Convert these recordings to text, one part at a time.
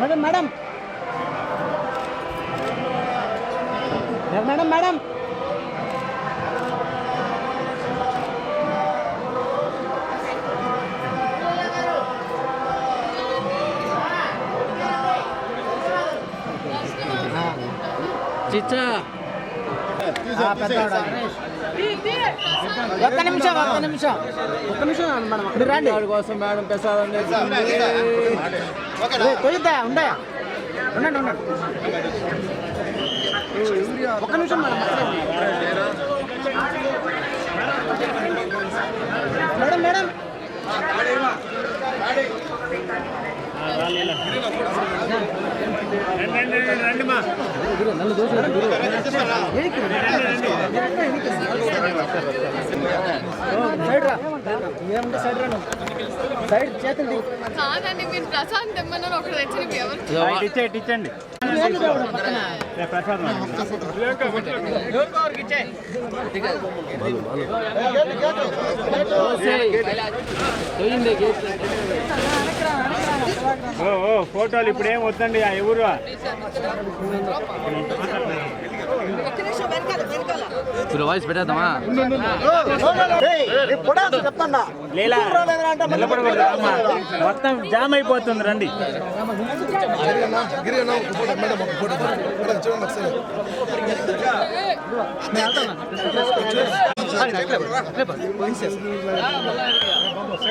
Madam madam madam madam చిచ్చా పెద్ద ఒక్క నిమిషం ఒక్క నిమిషం. ఒక్క నిమిషం మేడం. రండి. కోసం మేడం ప్రసాదం కొయ్యద్దా ఉందా ఉండండి ఉండండి. ఒక్క నిమిషం మేడం మేడం మేడం. సైడ్ రా ఏముంటే సైడ్ కాదండి మీరు ప్రశాంత్ తెమ్మన్నారు ఒకటి ఎవరు? ఇచ్చండి ఫోటోలు ఇప్పుడు ఏం వద్దండి ఆ ఎవరు? నిలబడకూడదు అమ్మా. మొత్తం జామ్ అయిపోతుంది రండి.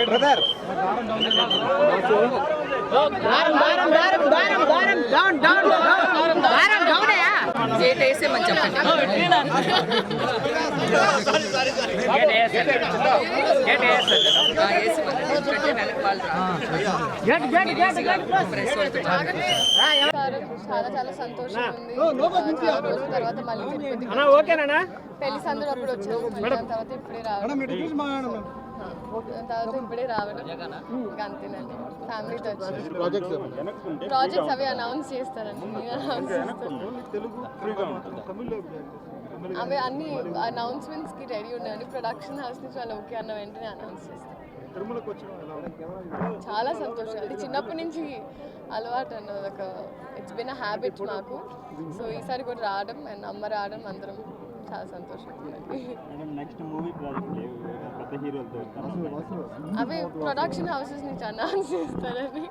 బ్రదర్ గెట్ ప్రెస్ వాళ్ళతో చాలా చాలా సంతోషం తర్వాత మళ్ళీ పెళ్ళి సందులో అప్పుడు వచ్చాము. తర్వాత ఇప్పుడే రావడం తర్వాత ఇప్పుడే రావడం. అంతేనండి ఫ్యామిలీతో వచ్చి ప్రాజెక్ట్స్ అవి అనౌన్స్ చేస్తారండి. అనౌన్స్ అవి అన్ని అనౌన్స్మెంట్స్కి రెడీ ఉన్నాయండి. ప్రొడక్షన్ హౌస్ నుంచి వాళ్ళు ఓకే అన్న వెంటనే అనౌన్స్ చేస్తారు. చాలా సంతోషం. అది చిన్నప్పటి నుంచి అలవాటు అన్నది ఒక ఇట్స్ బిన్ అ హ్యాబిట్ మాకు. సో ఈసారి కూడా రావడం అండ్ అమ్మ రావడం అందరం చాలా సంతోషం నెక్స్ట్ మూవీ ప్రాజెక్ట్ పెద్ద హీరోలతో అవి ప్రొడక్షన్ హౌసెస్ నుంచి అనౌన్స్ చేస్తారని.